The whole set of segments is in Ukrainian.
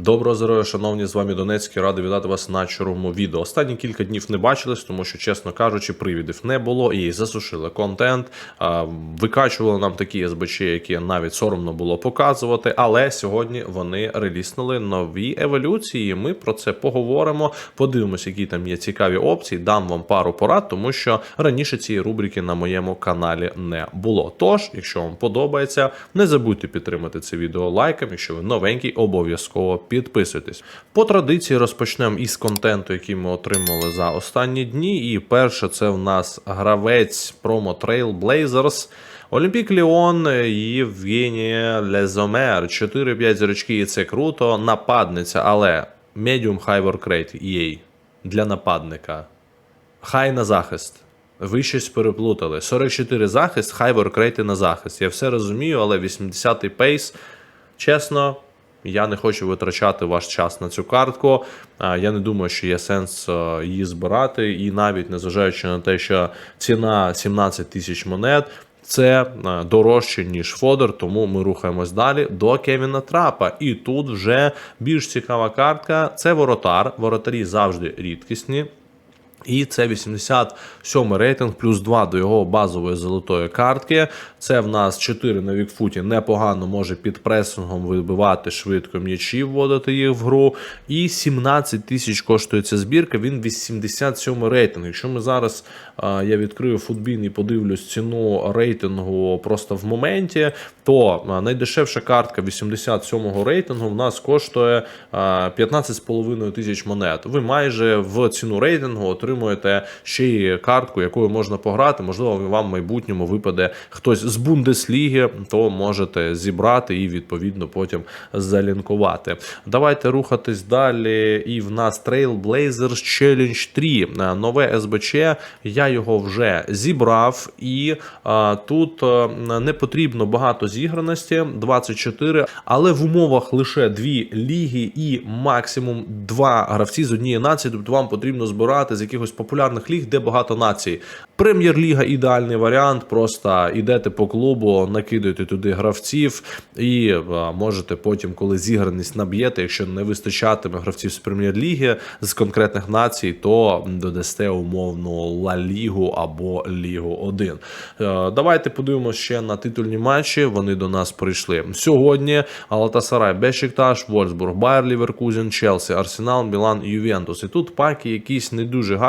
Доброго здоров'я, шановні, з вами Донецький. Радий вітати вас на черговому відео. Останні кілька днів не бачились, тому що, чесно кажучи, привідів не було і засушили контент. Викачували нам такі СБЧ, які навіть соромно було показувати. Але сьогодні вони реліснули нові еволюції. Ми про це поговоримо. Подивимося, які там є цікаві опції. Дам вам пару порад, тому що раніше цієї рубрики на моєму каналі не було. Тож, якщо вам подобається, не забудьте підтримати це відео лайком. Якщо ви новенький, обов'язково підписуйтесь. По традиції розпочнемо із контенту, який ми отримали за останні дні. І перше, це в нас гравець промо Trailblazers. Олімпік Ліон Євгенія Лезомер. 4-5 зірочки, і це круто. Нападниця, але Medium High Work Rate EA для нападника. Хай на захист. Ви щось переплутали. 44 захист, хай воркрейти на захист. Я все розумію, але 80-й пейс, чесно, я не хочу витрачати ваш час на цю картку. Я не думаю, що є сенс е, її збирати. І навіть незважаючи на те, що ціна 17 тисяч монет. Це е, дорожче, ніж Фодер, тому ми рухаємось далі до Кевіна Трапа. І тут вже більш цікава картка це воротар. Воротарі завжди рідкісні. І це 87 рейтинг, плюс 2 до його базової золотої картки. Це в нас 4 на Вікфуті непогано може під пресингом вибивати швидко м'ячі, вводити їх в гру. І 17 тисяч коштує ця збірка. Він 87 рейтинг. Якщо ми зараз я відкрию футбін і подивлюсь ціну рейтингу просто в моменті, то найдешевша картка 87 рейтингу в нас коштує а, 15,5 тисяч монет. Ви майже в ціну рейтингу отримуєте ще й картку, якою можна пограти. Можливо, вам в майбутньому випаде хтось з Бундесліги, то можете зібрати і відповідно потім залінкувати. Давайте рухатись далі. І в нас Trailblazers Challenge 3. Е, Нове СБЧ. Я його вже зібрав, і а, тут а, не потрібно багато зіграності 24, але в умовах лише дві ліги і максимум два гравці з однієї нації. Тобто вам потрібно збирати з якихось популярних ліг, де багато націй. Прем'єр-ліга ідеальний варіант. Просто йдете по клубу, накидуєте туди гравців, і можете потім, коли зіграність наб'єте, якщо не вистачатиме гравців з прем'єр-ліги з конкретних націй, то додасте умовну Ла Лігу або Лігу 1. Е, Давайте подивимося ще на титульні матчі. Вони до нас прийшли сьогодні. Алатасарай, Бешикташ, Вольсбург, Байер, Ліверкузен, Челсі, Арсенал, Мілан, Ювентус. І тут паки якісь не дуже гарні.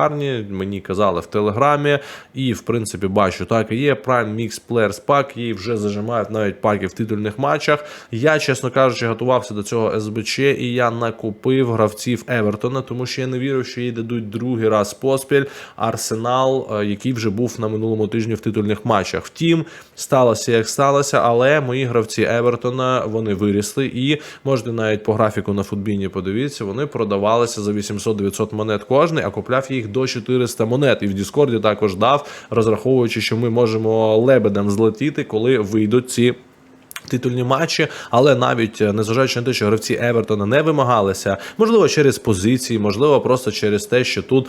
Мені казали в телеграмі. І в принципі бачу, так і є. Prime Mix Players пак, її вже зажимають навіть паки в титульних матчах. Я, чесно кажучи, готувався до цього СБЧ, і я накупив гравців Евертона, тому що я не вірив, що їй дадуть другий раз поспіль Арсенал, е, який вже був на минулому тижні в титульних матчах. Втім, сталося як сталося, але мої гравці Евертона вони вирісли. І можете навіть по графіку на футбіні подивіться, вони продавалися за 800-900 монет кожний, а купляв їх до 400 монет. І в Діскорді також дав, розраховуючи, що ми можемо лебедем злетіти, коли вийдуть ці. Титульні матчі, але навіть е, незважаючи на те, що гравці Евертона не вимагалися, можливо, через позиції, можливо, просто через те, що тут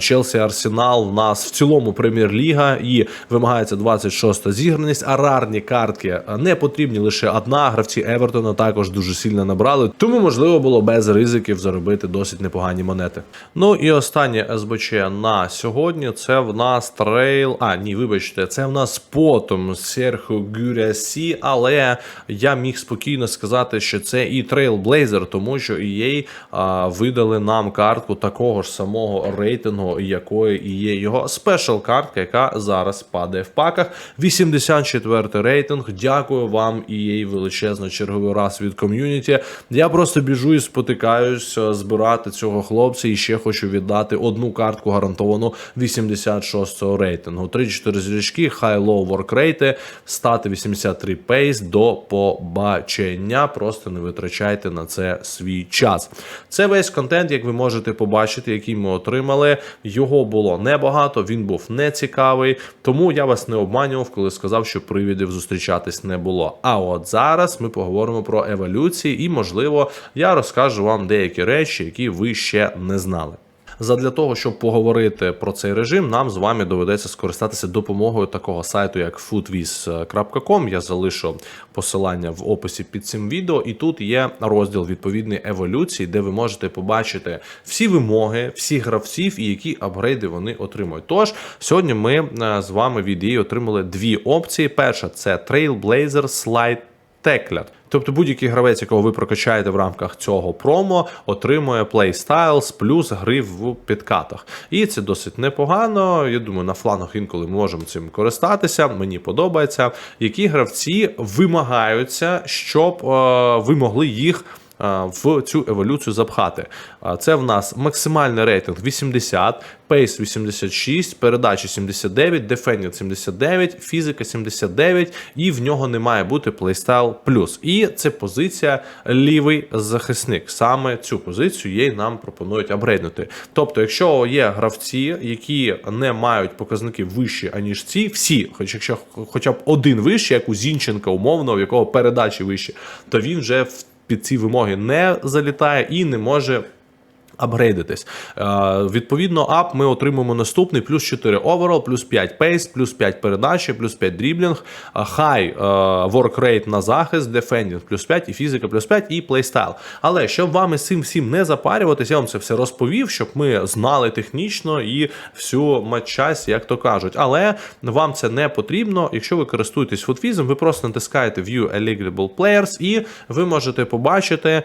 Челсі Арсенал в нас в цілому прем'єр-ліга і вимагається 26-та зіграність. А рарні картки не потрібні лише одна. Гравці Евертона також дуже сильно набрали, тому можливо було без ризиків заробити досить непогані монети. Ну і останнє СБЧ на сьогодні це в нас трейл. А ні, вибачте, це в нас потом Серхо Гюрясі, але я міг спокійно сказати, що це і Trailblazer, тому що EA а, видали нам картку такого ж самого рейтингу, якої і є його спешл картка, яка зараз падає в паках. 84 рейтинг. Дякую вам, EA, величезно черговий раз від ком'юніті. Я просто біжу і спотикаюсь е, збирати цього хлопця і ще хочу віддати одну картку гарантовану 86-го рейтингу. 3-4 зрічки, high-low work стати 83 пейс до побачення. Просто не витрачайте на це свій час. Це весь контент, як ви можете побачити, який ми отримали. Його було небагато, він був нецікавий, тому я вас не обманював, коли сказав, що привідів зустрічатись не було. А от зараз ми поговоримо про еволюції, і, можливо, я розкажу вам деякі речі, які ви ще не знали. Задля того, щоб поговорити про цей режим, нам з вами доведеться скористатися допомогою такого сайту, як foodwiz.com. Я залишу посилання в описі під цим відео, і тут є розділ відповідної еволюції, де ви можете побачити всі вимоги, всіх гравців і які апгрейди вони отримують. Тож сьогодні ми е, з вами від її отримали дві опції. Перша це Trailblazer Slide Tackler. Тобто будь-який гравець, якого ви прокачаєте в рамках цього промо, отримує Playstyles плюс гри в підкатах. І це досить непогано. Я думаю, на флангах інколи ми можемо цим користатися. Мені подобається, які гравці вимагаються, щоб е, ви могли їх. Е, В цю еволюцію запхати. Це в нас максимальний рейтинг 80, пейс 86, передачі 79, дефендінг 79, фізика 79, і в нього не має бути плейстайл плюс. І це позиція лівий захисник. Саме цю позицію їй нам пропонують апгрейднути. Тобто, якщо є гравці, які не мають показники вищі, аніж ці, всі, хоч якщо хоча б один вищий, як у Зінченка, умовно, в якого передачі вищі, то він вже в під ці вимоги не залітає і не може. Апгрейдитись. Е, відповідно, ап ми отримуємо наступний: плюс 4 оверол, плюс 5 пейс, плюс 5 передачі, плюс 5 дріблінг, хай воркрейт на захист, дефендінг плюс 5 і фізика плюс 5 і плейстайл. Але щоб вам із цим всім не запарюватися, я вам це все розповів, щоб ми знали технічно і всю матчасть, як то кажуть. Але вам це не потрібно. Якщо ви користуєтесь футвізом, ви просто натискаєте View Eligible Players і ви можете побачити е,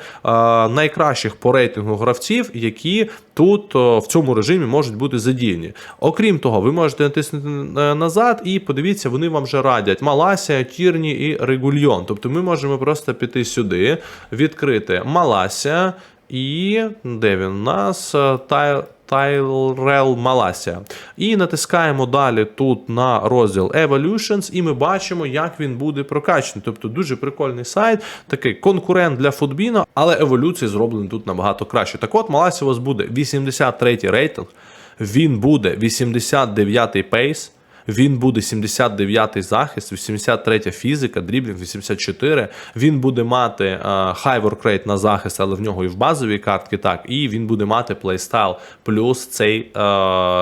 найкращих по рейтингу гравців, які тут в цьому режимі можуть бути задіяні. Окрім того, ви можете натиснути е, назад і подивіться, вони вам вже радять Маласія, Тірні і Регульйон. Тобто ми можемо просто піти сюди, відкрити Маласія і де він у нас? Е. Tyrell Malasia. І натискаємо далі тут на розділ Evolutions, і ми бачимо, як він буде прокачаний. Тобто дуже прикольний сайт, такий конкурент для футбіна, але еволюції зроблені тут набагато краще. Так от, Маласі у вас буде 83 рейтинг, він буде 89 пейс. Він буде 79-й захист, 83-я фізика, дріблінг 84. Він буде мати хай воркрейт на захист, але в нього і в базовій картки так. І він буде мати плейстайл плюс цей е,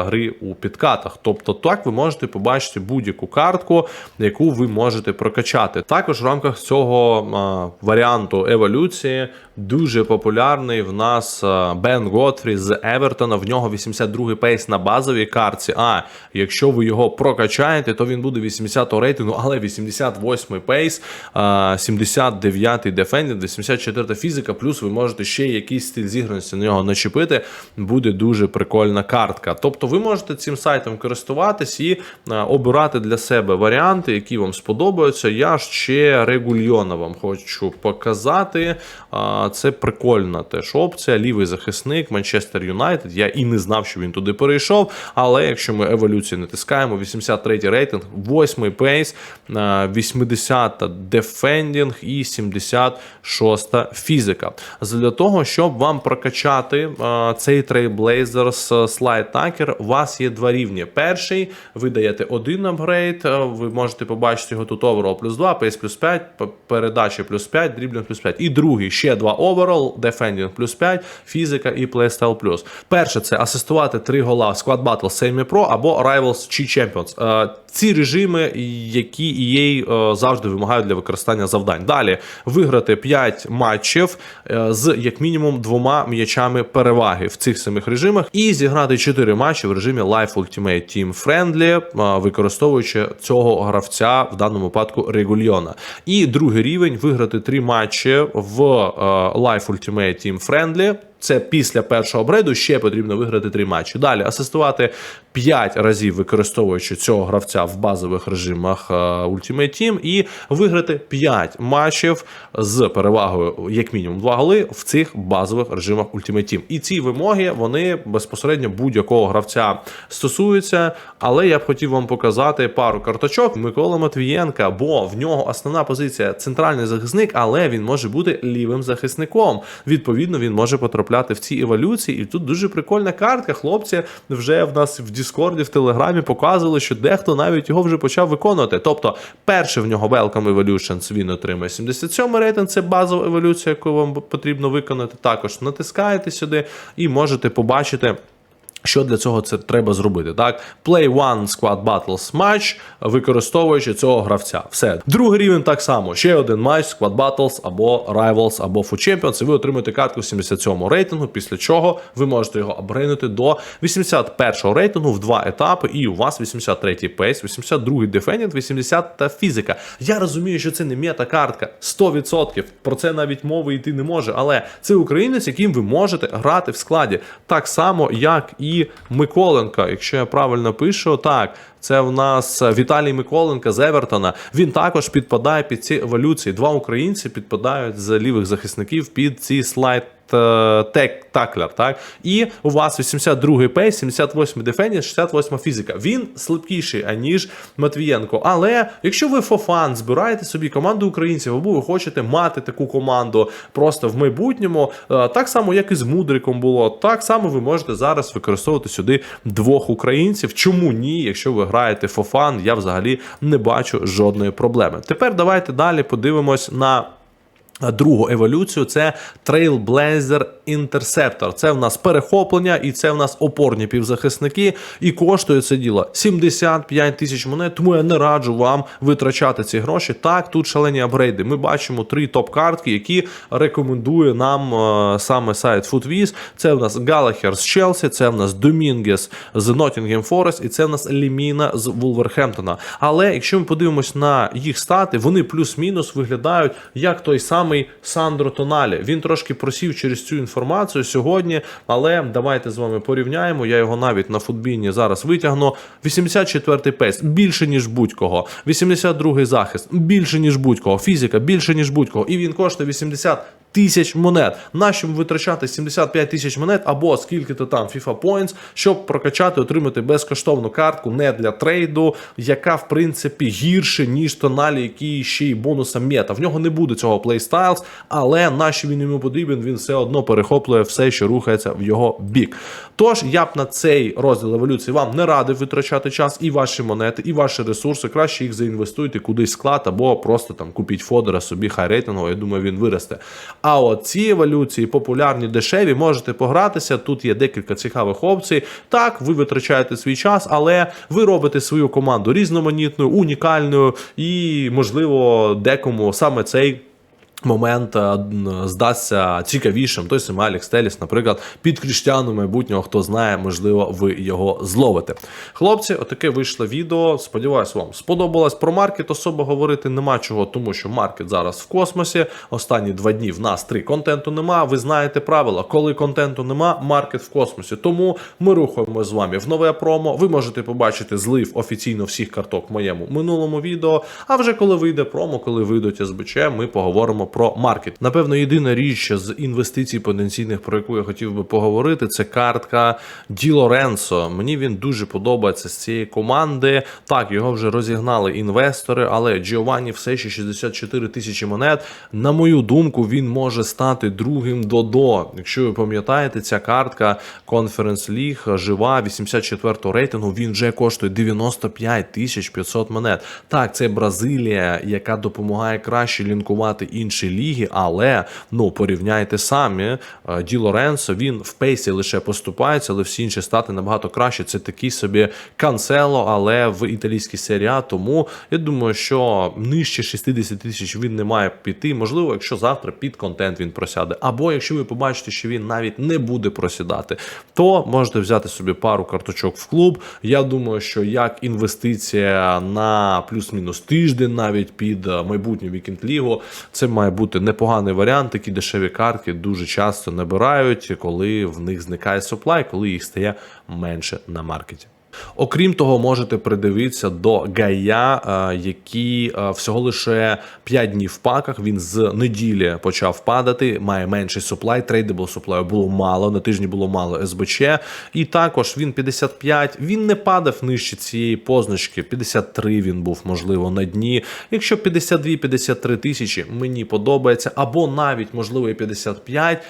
гри у підкатах. Тобто, так ви можете побачити будь-яку картку, яку ви можете прокачати. Також в рамках цього е, варіанту еволюції дуже популярний в нас е, Бен Готфрі з Евертона. В нього 82-й пейс на базовій картці. А якщо ви його прокачаєте, то він буде 80-го рейтингу, але 88-й пейс, 79-й дефендінг, 84-та фізика, плюс ви можете ще якийсь стиль зіграності на нього начепити. Буде дуже прикольна картка. Тобто ви можете цим сайтом користуватись і е, обирати для себе варіанти, які вам сподобаються. Я ще регульйона вам хочу показати. Це прикольна теж опція. Лівий захисник Манчестер Юнайтед. Я і не знав, що він туди перейшов. Але якщо ми еволюцію натискаємо, 83-й рейтинг, 8 пейс, 80-та дефендінг і 76 фізика. Для того, щоб вам прокачати а, цей Trailblazers Slide Tracker, у вас є два рівні. Перший, ви даєте один апгрейд, ви можете побачити його тут overall плюс 2, пейс плюс 5, п- передачі плюс 5, дріблінг плюс 5. І другий ще два overall, defending плюс 5, фізика і playstyle плюс. Перше це асистувати три гола в Squad Battle Semi Pro або Rivals чи Champions. Ці режими, які EA е, завжди вимагають для використання завдань. Далі виграти 5 матчів е, з як мінімум двома м'ячами переваги в цих самих режимах, і зіграти 4 матчі в режимі Life Ultimate Team Friendly, е, використовуючи цього гравця в даному випадку Регульйона. І другий рівень виграти 3 матчі в Life Ultimate Team Friendly. Це після першого апгрейду ще потрібно виграти три матчі. Далі асистувати 5 разів, використовуючи цього гравця в базових режимах е, Ultimate Team, і виграти 5 матчів з перевагою, як мінімум, 2 голи в цих базових режимах Ultimate Team. І ці вимоги вони безпосередньо будь-якого гравця стосуються. Але я б хотів вам показати пару карточок Микола Матвієнка, бо в нього основна позиція центральний захисник, але він може бути лівим захисником. Відповідно, він може потрапляти в ці еволюції. І тут дуже прикольна картка. Хлопці вже в нас в Діскорді, в Телеграмі показували, що дехто навіть його вже почав виконувати. Тобто, перше в нього Welcome Evolutions він отримує 77 рейтинг, це базова еволюція, яку вам потрібно виконати. Також натискаєте сюди і можете побачити. Що для цього це треба зробити? Так, Play One Squad Battles матч, використовуючи цього гравця. Все. Другий рівень так само. Ще один матч, Squad Battles або Rivals, або Food Champions, і ви отримаєте картку 77 рейтингу, після чого ви можете його апгрейнути до 81-го рейтингу в два етапи, і у вас 83-й пейс, 82-й дефендінг, 80 та фізика. Я розумію, що це не мета-картка 100%. Про це навіть мови йти не може, але це українець, яким ви можете грати в складі. Так само, як і Миколенка, якщо я правильно пишу, так. Це в нас Віталій Миколенка з Евертона. Він також підпадає під ці еволюції. Два українці підпадають з лівих захисників під ці слайд таклер, так? І у вас 82 пейс, 78 дефендінг, 68 фізика. Він слабкіший, аніж Матвієнко. Але якщо ви фофан збираєте собі команду українців, або ви хочете мати таку команду просто в майбутньому, е, так само, як і з Мудриком було, так само ви можете зараз використовувати сюди двох українців. Чому ні? Якщо ви граєте фофан, я взагалі не бачу жодної проблеми. Тепер давайте далі подивимось на. Другу еволюцію це Trailblazer Interceptor. Це в нас перехоплення, і це в нас опорні півзахисники. І коштує це діло 75 тисяч монет. Тому я не раджу вам витрачати ці гроші. Так, тут шалені апгрейди. Ми бачимо три топ-картки, які рекомендує нам е, саме сайт FootWiz. Це в нас Галахер з Челсі, це в нас Домінгес з Nottingham Forest, і це в нас Ліміна з Вулверхемптона. Але якщо ми подивимось на їх стати, вони плюс-мінус виглядають як той самий Сандро Тоналі. Він трошки просів через цю інформацію сьогодні, але давайте з вами порівняємо. Я його навіть на футбіні зараз витягну. 84-й пейс більше ніж будь-кого. 82-й захист більше ніж будь-кого. Фізика більше ніж будь-кого. І він коштує 80 тисяч монет. Нащо витрачати 75 тисяч монет або скільки-то там FIFA Points, щоб прокачати, отримати безкоштовну картку не для трейду, яка в принципі гірше, ніж тоналі, які ще й бонусом мета. В нього не буде цього плейстайлс, але нащо він йому потрібен, він все одно перехоплює все, що рухається в його бік. Тож я б на цей розділ еволюції вам не радив витрачати час і ваші монети, і ваші ресурси. Краще їх заінвестуйте кудись склад, або просто там купіть фодера собі хай рейтингу. Я думаю, він виросте. А от ці еволюції популярні, дешеві, можете погратися. Тут є декілька цікавих опцій. Так, ви витрачаєте свій час, але ви робите свою команду різноманітною, унікальною і, можливо, декому саме цей. Момент е, здасться цікавішим. Той самий Алекс Теліс, наприклад, під Кріштяну майбутнього, хто знає, можливо, ви його зловите. Хлопці, отаке вийшло відео. Сподіваюсь, вам сподобалось. Про маркет особо говорити нема чого, тому що маркет зараз в космосі. Останні два дні в нас три контенту нема. Ви знаєте правила, коли контенту нема, маркет в космосі. Тому ми рухаємо з вами в нове промо. Ви можете побачити злив офіційно всіх карток в моєму минулому відео. А вже коли вийде промо, коли вийдуть СБЧ, ми поговоримо про маркет. Напевно, єдина річ з інвестицій потенційних, про яку я хотів би поговорити, це картка Ді Лоренцо. Мені він дуже подобається з цієї команди. Так, його вже розігнали інвестори, але Джіованні все ще 64 тисячі монет. На мою думку, він може стати другим Додо. Якщо ви пам'ятаєте, ця картка Conference League жива 84-го рейтингу. Він вже коштує 95 тисяч 500 монет. Так, це Бразилія, яка допомагає краще лінкувати інші ліги, але ну порівняйте самі. е, Ді Лоренцо він в пейсі лише поступається, але всі інші стати набагато краще. Це такий собі канцело, але в італійській серії. Тому я думаю, що нижче 60 тисяч він не має піти. Можливо, якщо завтра під контент він просяде. Або якщо ви побачите, що він навіть не буде просідати, то можете взяти собі пару карточок в клуб. Я думаю, що як інвестиція на плюс-мінус тиждень, навіть під е, майбутню вікенд лігу, це має бути непоганий варіант. Такі дешеві картки дуже часто набирають, коли в них зникає суплай, коли їх стає менше на маркеті. Окрім того, можете придивитися до Гая, е, який е, всього лише 5 днів в паках. Він з неділі почав падати, має менший суплай. Трейдебл суплаю було мало. На тижні було мало СБЧ. І також він 55. Він не падав нижче цієї позначки. 53 він був, можливо, на дні. Якщо 52-53 тисячі мені подобається, або навіть можливо і 55.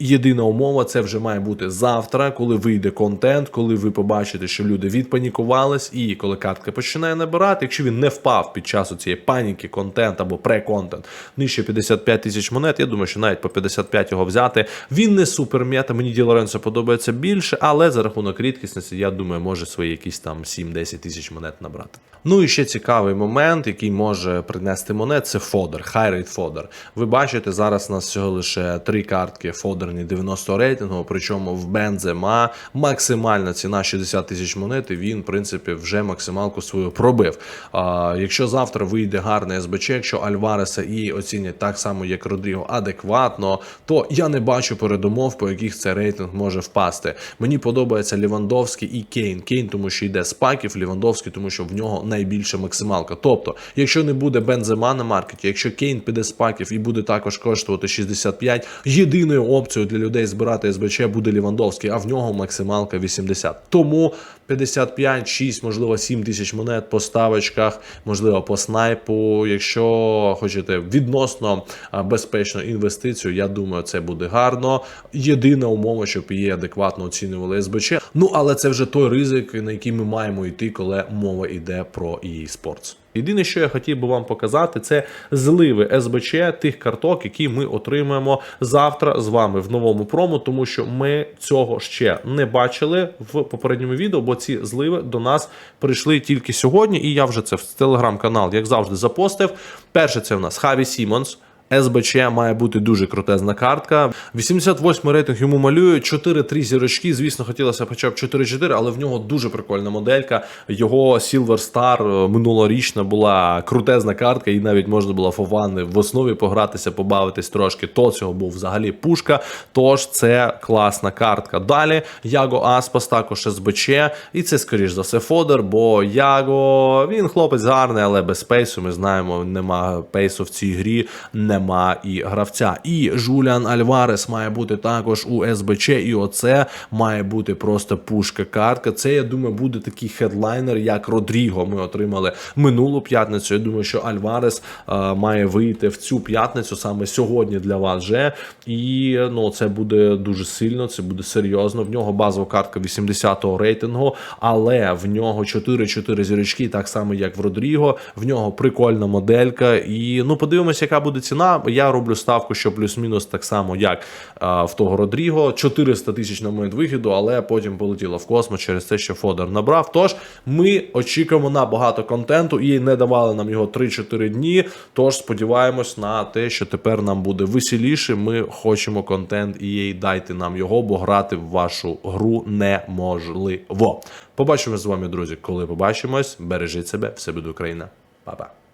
Єдина умова це вже має бути завтра, коли вийде контент, коли ви побачите, що люди відпанікувались, і коли картка починає набирати. Якщо він не впав під час цієї паніки, контент або преконтент нижче 55 тисяч монет. Я думаю, що навіть по 55 його взяти. Він не супер м'ята. Мені Ді Лоренцо подобається більше, але за рахунок рідкісності, я думаю, може свої якісь там 7-10 тисяч монет набрати. Ну і ще цікавий момент, який може принести монет, це фодер, хайрейт фодер. Ви бачите, зараз у нас всього лише три картки фодерні 90 рейтингу, причому в Бензема максимальна ціна 60 тисяч монет, і він, в принципі, вже максималку свою пробив. А, якщо завтра вийде гарний СБЧ, якщо Альвареса і оцінять так само, як Родріго, адекватно, то я не бачу передумов, по яких цей рейтинг може впасти. Мені подобається Лівандовський і Кейн. Кейн, тому що йде з паків, Лівандовський, тому що в нього найбільша максималка. Тобто, якщо не буде Бензема на маркеті, якщо Кейн піде з паків і буде також коштувати 65, єдиною опцією для людей збирати СБЧ буде Лівандовський, а в нього максималка 80. Тому 55, 6, можливо, 7 тисяч монет по ставочках, можливо, по снайпу. Якщо хочете відносно безпечну інвестицію, я думаю, це буде гарно. Єдина умова, щоб її адекватно оцінювали СБЧ. Ну але це вже той ризик, на який ми маємо йти, коли мова йде про EA Sports. Єдине, що я хотів би вам показати, це зливи СБЧ тих карток, які ми отримаємо завтра з вами в новому промо, тому що ми цього ще не бачили в попередньому відео, бо ці зливи до нас прийшли тільки сьогодні, і я вже це в телеграм-канал, як завжди, запостив. Перше, це в нас Хаві Сімонс. СБЧ має бути дуже крутезна картка. 88 рейтинг йому малюють, 4-3 зірочки. Звісно, хотілося б хоча б 4-4, але в нього дуже прикольна моделька. Його Silver Star е, минулорічна була крутезна картка, і навіть можна було фовани в основі погратися, побавитись трошки. То цього був взагалі пушка. Тож це класна картка. Далі Яго Аспас, також СБЧ, і це скоріш за все Фодер, бо Яго він хлопець гарний, але без пейсу. Ми знаємо, нема пейсу в цій грі. Не нема і гравця. І Жуліан Альварес має бути також у СБЧ, і оце має бути просто пушка картка. Це я думаю, буде такий хедлайнер, як Родріго. Ми отримали минулу п'ятницю. Я думаю, що Альварес е, має вийти в цю п'ятницю саме сьогодні для вас вже. І ну це буде дуже сильно, це буде серйозно. В нього базова картка 80-го рейтингу, але в нього 4-4 зірочки, так само як в Родріго. В нього прикольна моделька. І ну подивимося, яка буде ціна. Я роблю ставку, що плюс-мінус так само, як а, в того Родріго. 400 тисяч на момент вихіду, але потім полетіло в космос через те, що Фодор набрав. Тож ми очікуємо на багато контенту і не давали нам його 3-4 дні. Тож сподіваємось на те, що тепер нам буде веселіше. Ми хочемо контент і дайте нам його, бо грати в вашу гру неможливо. Побачимо з вами, друзі, коли побачимось. Бережіть себе, все буде Україна. Па-па.